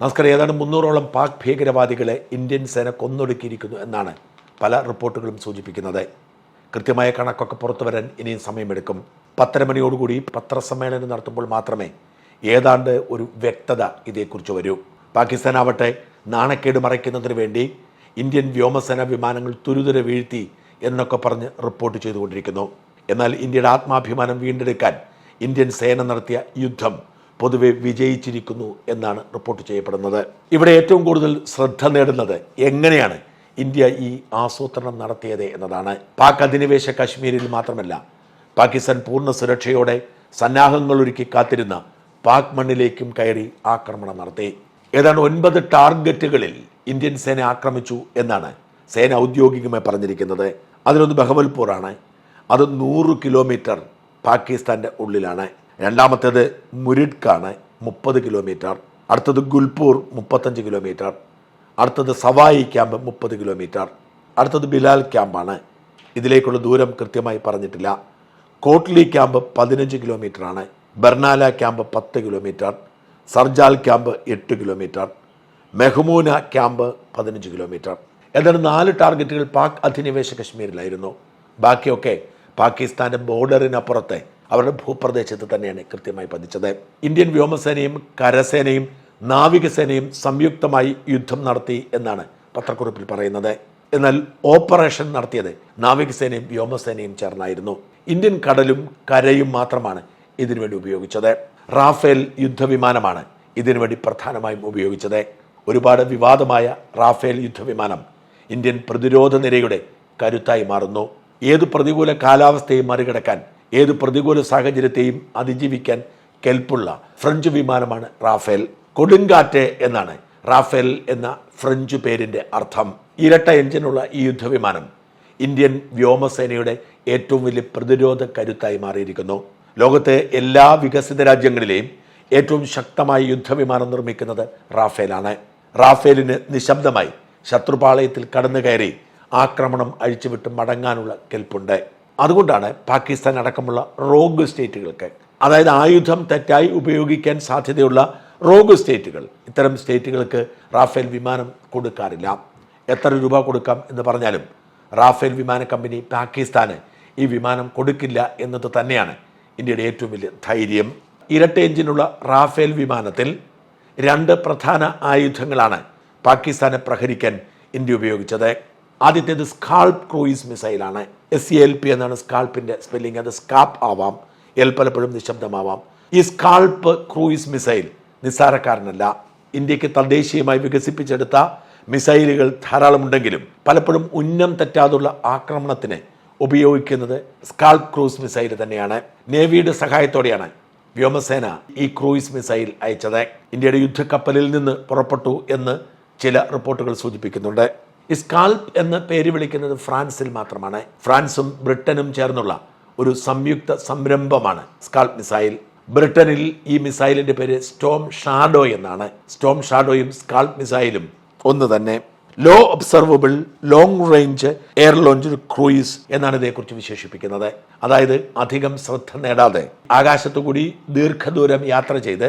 നമസ്കാരം ഏതാണ്ട് മുന്നൂറോളം പാക് ഭീകരവാദികളെ ഇന്ത്യൻ സേന കൊന്നൊടുക്കിയിരിക്കുന്നു എന്നാണ് പല റിപ്പോർട്ടുകളും സൂചിപ്പിക്കുന്നത്. കൃത്യമായ കണക്കൊക്കെ പുറത്തു വരാൻ ഇനിയും സമയമെടുക്കും. പത്തര മണിയോടുകൂടി പത്രസമ്മേളനം നടത്തുമ്പോൾ മാത്രമേ ഏതാണ്ട് ഒരു വ്യക്തത ഇതേക്കുറിച്ച് വരൂ. പാകിസ്ഥാൻ ആവട്ടെ നാണക്കേട് മറയ്ക്കുന്നതിന് വേണ്ടി ഇന്ത്യൻ വ്യോമസേന വിമാനങ്ങൾ തുരുതുരെ വീഴ്ത്തി എന്നൊക്കെ പറഞ്ഞ് റിപ്പോർട്ട് ചെയ്തുകൊണ്ടിരിക്കുന്നു. എന്നാൽ ഇന്ത്യയുടെ ആത്മാഭിമാനം വീണ്ടെടുക്കാൻ ഇന്ത്യൻ സേന നടത്തിയ യുദ്ധം പൊതുവെ വിജയിച്ചിരിക്കുന്നു എന്നാണ് റിപ്പോർട്ട് ചെയ്യപ്പെടുന്നത്. ഇവിടെ ഏറ്റവും കൂടുതൽ ശ്രദ്ധ നേടുന്നത് എങ്ങനെയാണ് ഇന്ത്യ ഈ ആസൂത്രണം നടത്തിയത് എന്നതാണ്. പാക് അധിനിവേശ കാശ്മീരിൽ മാത്രമല്ല പാകിസ്ഥാൻ പൂർണ സുരക്ഷയോടെ സന്നാഹങ്ങൾ ഒരുക്കി കാത്തിരുന്ന പാക് മണ്ണിലേക്കും കയറി ആക്രമണം നടത്തി. ഏതാണ്ട് ഒൻപത് ടാർഗറ്റുകളിൽ ഇന്ത്യൻ സേന ആക്രമിച്ചു എന്നാണ് സേന ഔദ്യോഗികമായി പറഞ്ഞിരിക്കുന്നത്. അതിലൊന്ന് ബഹവൽപൂറാണ് അത് നൂറ് കിലോമീറ്റർ പാകിസ്ഥാന്റെ ഉള്ളിലാണ്. രണ്ടാമത്തേത് മുരിഡ്ക്കാണ് മുപ്പത് കിലോമീറ്റർ. അടുത്തത് ഗുൽപൂർ മുപ്പത്തഞ്ച് കിലോമീറ്റർ. അടുത്തത് സവായി ക്യാമ്പ് മുപ്പത് കിലോമീറ്റർ. അടുത്തത് ബിലാൽ ക്യാമ്പാണ്. ഇതിലേക്കുള്ള ദൂരം കൃത്യമായി പറഞ്ഞിട്ടില്ല. കോട്ട്ലി ക്യാമ്പ് പതിനഞ്ച് കിലോമീറ്ററാണ്. ബർണാല ക്യാമ്പ് പത്ത് കിലോമീറ്റർ. സർജാൽ ക്യാമ്പ് എട്ട് കിലോമീറ്റർ. മെഹ്മൂന ക്യാമ്പ് പതിനഞ്ച് കിലോമീറ്റർ. ഏതാണ്ട് നാല് ടാർഗറ്റുകൾ പാക് അധിനിവേശ കശ്മീരിലായിരുന്നു. ബാക്കിയൊക്കെ പാകിസ്ഥാന്റെ ബോർഡറിനപ്പുറത്തെ അവരുടെ ഭൂപ്രദേശത്ത് തന്നെയാണ് കൃത്യമായി പതിച്ചത്. ഇന്ത്യൻ വ്യോമസേനയും കരസേനയും നാവികസേനയും സംയുക്തമായി യുദ്ധം നടത്തി എന്നാണ് പത്രക്കുറിപ്പിൽ പറയുന്നത്. എന്നാൽ ഓപ്പറേഷൻ നടത്തിയത് നാവികസേനയും വ്യോമസേനയും ചേർന്നായിരുന്നു. ഇന്ത്യൻ കടലും കരയും മാത്രമാണ് ഇതിനുവേണ്ടി ഉപയോഗിച്ചത്. റാഫേൽ യുദ്ധവിമാനമാണ് ഇതിനുവേണ്ടി പ്രധാനമായും ഉപയോഗിച്ചത്. ഒരുപാട് വിവാദമായ റാഫേൽ യുദ്ധവിമാനം ഇന്ത്യൻ പ്രതിരോധ നിരയുടെ കരുത്തായി മാറുന്നു. ഏത് പ്രതികൂല കാലാവസ്ഥയും മറികടക്കാൻ ഏത് പ്രതികൂല സാഹചര്യത്തെയും അതിജീവിക്കാൻ കെൽപ്പുള്ള ഫ്രഞ്ച് വിമാനമാണ് റാഫേൽ. കൊടുങ്കാറ്റ് എന്നാണ്. റാഫേൽ എന്ന ഫ്രഞ്ച് പേരിന്റെ അർത്ഥം. ഇരട്ട എഞ്ചിനുള്ള ഈ യുദ്ധവിമാനം ഇന്ത്യൻ വ്യോമസേനയുടെ ഏറ്റവും വലിയ പ്രതിരോധ കരുത്തായി മാറിയിരിക്കുന്നു. ലോകത്തെ എല്ലാ വികസിത രാജ്യങ്ങളിലെയും ഏറ്റവും ശക്തമായ യുദ്ധവിമാനം നിർമ്മിക്കുന്നത് റാഫേലാണ്. റാഫേലിന് നിശബ്ദമായി ശത്രുപാളയത്തിൽ കടന്നു കയറി ആക്രമണം അഴിച്ചുവിട്ട് മടങ്ങാനുള്ള കെൽപ്പുണ്ട്. അതുകൊണ്ടാണ് പാകിസ്ഥാൻ അടക്കമുള്ള റോഗ് സ്റ്റേറ്റുകൾക്ക് അതായത് ആയുധം തെറ്റായി ഉപയോഗിക്കാൻ സാധ്യതയുള്ള റോഗ് സ്റ്റേറ്റുകൾ ഇത്തരം സ്റ്റേറ്റുകൾക്ക് റാഫേൽ വിമാനം കൊടുക്കാറില്ല. എത്ര രൂപ കൊടുക്കാം എന്ന് പറഞ്ഞാലും റാഫേൽ വിമാന കമ്പനി പാകിസ്ഥാന് ഈ വിമാനം കൊടുക്കില്ല എന്നത് തന്നെയാണ് ഇന്ത്യയുടെ ഏറ്റവും വലിയ ധൈര്യം. ഇരട്ട എഞ്ചിനുള്ള റാഫേൽ വിമാനത്തിൽ രണ്ട് പ്രധാന ആയുധങ്ങളാണ് പാകിസ്ഥാനെ പ്രഹരിക്കാൻ ഇന്ത്യ ഉപയോഗിച്ചത്. ആദ്യത്തേത് സ്കാൾപ് ക്രൂയിസ് മിസൈലാണ്. എസ് സി എൽ പി എന്നാണ് സ്കാൾപ്പിന്റെ സ്പെല്ലിംഗ് അത് സ്കാപ്പ് ആവാം. എൽ പലപ്പോഴും നിശബ്ദമാവാം. ഈ സ്കാൾപ്പ് ക്രൂയിസ് മിസൈൽ നിസ്സാരക്കാരനല്ല. ഇന്ത്യയ്ക്ക് തദ്ദേശീയമായി വികസിപ്പിച്ചെടുത്ത മിസൈലുകൾ ധാരാളമുണ്ടെങ്കിലും പലപ്പോഴും ഉന്നം തെറ്റാതുള്ള ആക്രമണത്തിന് ഉപയോഗിക്കുന്നത് സ്കാൾപ്പ് ക്രൂയിസ് മിസൈൽ തന്നെയാണ്. നേവിയുടെ സഹായത്തോടെയാണ് വ്യോമസേന ഈ ക്രൂയിസ് മിസൈൽ അയച്ചത്. ഇന്ത്യയുടെ യുദ്ധക്കപ്പലിൽ നിന്ന് പുറപ്പെട്ടു എന്ന് ചില റിപ്പോർട്ടുകൾ സൂചിപ്പിക്കുന്നുണ്ട്. ഈ സ്കാൽപ്പ് എന്ന് പേര് വിളിക്കുന്നത് ഫ്രാൻസിൽ മാത്രമാണ്. ഫ്രാൻസും ബ്രിട്ടനും ചേർന്നുള്ള ഒരു സംയുക്ത സംരംഭമാണ് സ്കാൽപ്പ് മിസൈൽ. ബ്രിട്ടനിൽ ഈ മിസൈലിന്റെ പേര് സ്റ്റോം ഷാഡോ എന്നാണ്. സ്റ്റോം ഷാഡോയും സ്കാൾപ് മിസൈലും ഒന്ന് തന്നെ. Low observable long range air launch cruise എന്നാണ് ഇതേക്കുറിച്ച് വിശേഷിപ്പിക്കുന്നത്. അതായത് അധികം ശ്രദ്ധ നേടാതെ ആകാശത്തുകൂടി ദീർഘദൂരം യാത്ര ചെയ്ത്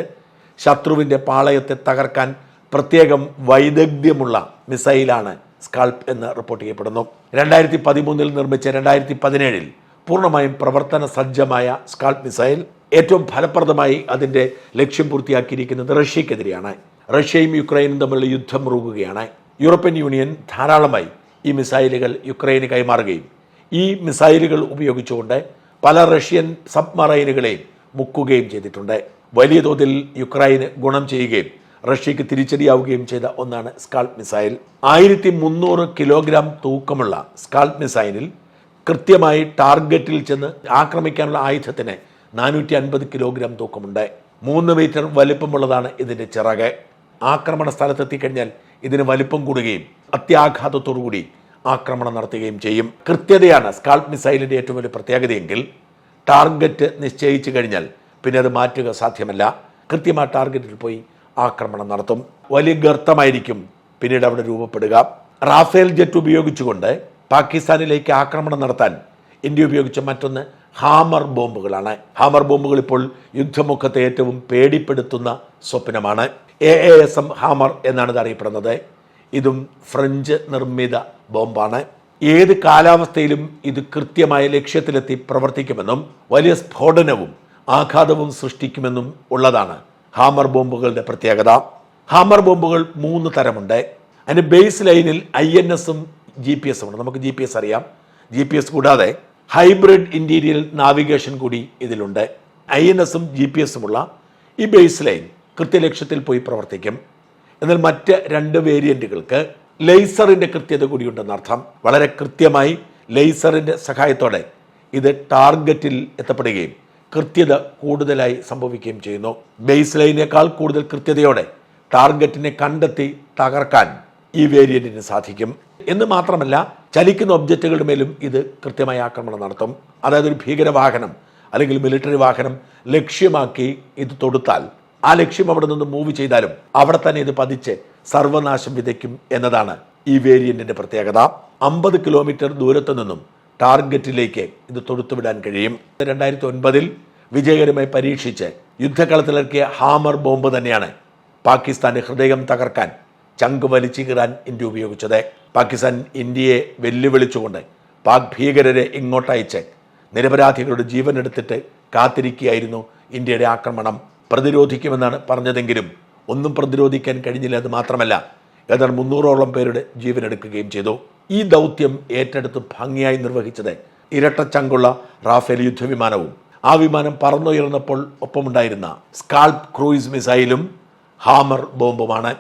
ശത്രുവിന്റെ പാളയത്തെ തകർക്കാൻ പ്രത്യേകം വൈദഗ്ധ്യമുള്ള മിസൈലാണ് സ്കാൾപ്പ് എന്ന് റിപ്പോർട്ട് ചെയ്യപ്പെടുന്നു. രണ്ടായിരത്തി പതിമൂന്നിൽ നിർമ്മിച്ച രണ്ടായിരത്തി പതിനേഴിൽ പൂർണമായും പ്രവർത്തന സജ്ജമായ സ്കാൾപ്പ് മിസൈൽ ഏറ്റവും ഫലപ്രദമായി അതിന്റെ ലക്ഷ്യം പൂർത്തിയാക്കിയിരിക്കുന്നത് റഷ്യക്കെതിരെയാണ് റഷ്യയും യുക്രൈനും തമ്മിലുള്ള യുദ്ധം മുറുകുകയാണ്. യൂറോപ്യൻ യൂണിയൻ ധാരാളമായി ഈ മിസൈലുകൾ യുക്രൈന് കൈമാറുകയും ഈ മിസൈലുകൾ ഉപയോഗിച്ചുകൊണ്ട് പല റഷ്യൻ സബ്മറൈനുകളെയും മുക്കുകയും ചെയ്തിട്ടുണ്ട്. വലിയ തോതിൽ യുക്രൈന് ഗുണം ചെയ്യുകയും റഷ്യക്ക് തിരിച്ചടിയാവുകയും ചെയ്ത ഒന്നാണ് സ്കാൾപ് മിസൈൽ. ആയിരത്തി മുന്നൂറ് കിലോഗ്രാം തൂക്കമുള്ള സ്കാൾപ് മിസൈലിൽ കൃത്യമായി ടാർഗറ്റിൽ ചെന്ന് ആക്രമിക്കാനുള്ള ആയുധത്തിന് നാനൂറ്റി അൻപത് കിലോഗ്രാം തൂക്കമുണ്ട്. മൂന്ന് മീറ്റർ വലിപ്പമുള്ളതാണ് ഇതിന്റെ ചിറക്. ആക്രമണ സ്ഥലത്തെത്തിക്കഴിഞ്ഞാൽ ഇതിന് വലിപ്പം കൂടുകയും അത്യാഘാതത്തോടുകൂടി ആക്രമണം നടത്തുകയും ചെയ്യും. കൃത്യതയാണ് സ്കാൾപ് മിസൈലിന്റെ ഏറ്റവും വലിയ പ്രത്യേകതയെങ്കിൽ ടാർഗറ്റ് നിശ്ചയിച്ചു കഴിഞ്ഞാൽ പിന്നെ അത് മാറ്റുക സാധ്യമല്ല. കൃത്യമായ ടാർഗറ്റിൽ പോയി ആക്രമണം നടത്തും. വലിയ ഗർത്തമായിരിക്കും പിന്നീട് അവിടെ രൂപപ്പെടുക. റാഫേൽ ജെറ്റ് ഉപയോഗിച്ചുകൊണ്ട് പാകിസ്ഥാനിലേക്ക് ആക്രമണം നടത്താൻ ഇന്ത്യ ഉപയോഗിച്ച മറ്റൊന്ന് ഹാമർ ബോംബുകളാണ്. ഹാമർ ബോംബുകൾ ഇപ്പോൾ യുദ്ധമുഖത്തെ ഏറ്റവും പേടിപ്പെടുത്തുന്ന സ്വപ്നമാണ്. A A S M hammer എന്നാണ് ഇത് അറിയപ്പെടുന്നത് ഇതും ഫ്രഞ്ച് നിർമ്മിത ബോംബാണ്. ഏത് കാലാവസ്ഥയിലും ഇത് കൃത്യമായ ലക്ഷ്യത്തിലെത്തി പ്രവർത്തിക്കുമെന്നും വലിയ സ്ഫോടനവും ആഘാതവും സൃഷ്ടിക്കുമെന്നും ഉള്ളതാണ് ഹാമർ ബോംബുകളുടെ പ്രത്യേകത. ഹാമർ ബോംബുകൾ മൂന്ന് തരമുണ്ട്. അതിന് ബേസ് ലൈനിൽ ഐ എൻ എസും ജി പി എസും ഉണ്ട്. നമുക്ക് ജി പി എസ് അറിയാം. ജി പി എസ് കൂടാതെ ഹൈബ്രിഡ് ഇന്റീരിയൽ നാവിഗേഷൻ കൂടി ഇതിലുണ്ട്. ഐ എൻ എസും ജി പി എസുമുള്ള ഈ ബേസ് ലൈൻ കൃത്യലക്ഷ്യത്തിൽ പോയി പ്രവർത്തിക്കും. എന്നാൽ മറ്റ് രണ്ട് വേരിയന്റുകൾക്ക് ലേസറിന്റെ കൃത്യത കൂടിയുണ്ടെന്ന് അർത്ഥം. വളരെ കൃത്യമായി ലേസറിന്റെ സഹായത്തോടെ ഇത് ടാർഗറ്റിൽ എത്തപ്പെടുകയും കൃത്യത കൂടുതലായി സംഭവിക്കുകയും ചെയ്യുന്നു. ബേസ് ലൈനേക്കാൾ കൂടുതൽ കൃത്യതയോടെ ടാർഗറ്റിനെ കണ്ടെത്തി തകർക്കാൻ ഈ വേരിയന്റിന് സാധിക്കും. എന്ന് മാത്രമല്ല ചലിക്കുന്ന ഒബ്ജക്റ്റുകളുടെ മേലും ഇത് കൃത്യമായ ആക്രമണം നടത്തും. അതായത് ഒരു ഭീകരവാഹനം അല്ലെങ്കിൽ മിലിറ്ററി വാഹനം ലക്ഷ്യമാക്കി ഇത് തൊടുത്താൽ ആ ലക്ഷ്യം അവിടെ നിന്ന് മൂവ് ചെയ്താലും അവിടെ തന്നെ ഇത് പതിച്ച് സർവനാശം വിതയ്ക്കും എന്നതാണ് ഈ വേരിയന്റിന്റെ പ്രത്യേകത. അമ്പത് കിലോമീറ്റർ ദൂരത്തു നിന്നും ടാർഗറ്റിലേക്ക് ഇത് തൊടുത്തുവിടാൻ കഴിയും. രണ്ടായിരത്തി ഒൻപതിൽ വിജയകരമായി പരീക്ഷിച്ച് യുദ്ധകളത്തിലിറക്കിയ ഹാമർ ബോംബ് തന്നെയാണ് പാകിസ്ഥാന്റെ ഹൃദയം തകർക്കാൻ ചങ്ക് വലിച്ചു കീറാൻ ഇന്ത്യ ഉപയോഗിച്ചത്. പാകിസ്ഥാൻ ഇന്ത്യയെ വെല്ലുവിളിച്ചുകൊണ്ട് പാക് ഭീകരരെ ഇങ്ങോട്ടയച്ച് നിരപരാധികളുടെ ജീവൻ എടുത്തിട്ട് കാത്തിരിക്കുകയായിരുന്നു ഇന്ത്യയുടെ ആക്രമണം. പ്രതിരോധിക്കുമെന്നാണ് പറഞ്ഞതെങ്കിലും ഒന്നും പ്രതിരോധിക്കാൻ കഴിഞ്ഞില്ല അത് മാത്രമല്ല ഏതാണ്ട് മുന്നൂറോളം പേരുടെ ജീവനെടുക്കുകയും ചെയ്തു. ഈ ദൗത്യം ഏറ്റെടുത്ത് ഭംഗിയായി നിർവഹിച്ചത് ഇരട്ടച്ചങ്കുള്ള റാഫേൽ യുദ്ധവിമാനവും. ആ വിമാനം പറന്നുയർന്നപ്പോൾ ഒപ്പമുണ്ടായിരുന്ന സ്കാൾപ് ക്രൂയിസ് മിസൈലും ഹാമർ ബോംബുമാണ്.